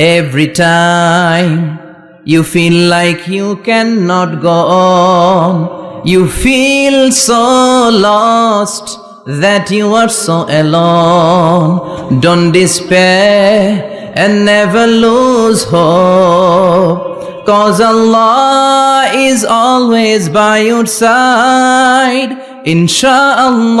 Every time you feel like you cannot go on, you feel so lost that you are so alone. Don't despair and never lose hope. Cause Allah is always by your side. Insha'Allah,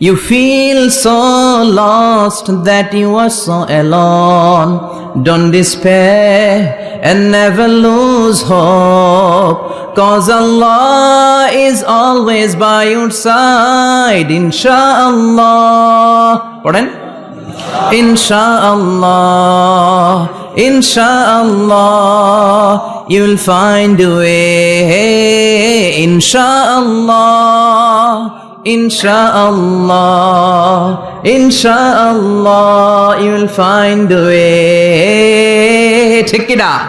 You feel so lost that you are so alone. Don't despair and never lose hope. Cause Allah is always by your side, inshaAllah. Pardon? InshaAllah, inshaAllah, you'll find a way, inshaAllah. Insha'Allah, Insha'Allah, you'll find a way. ঠিক কিনা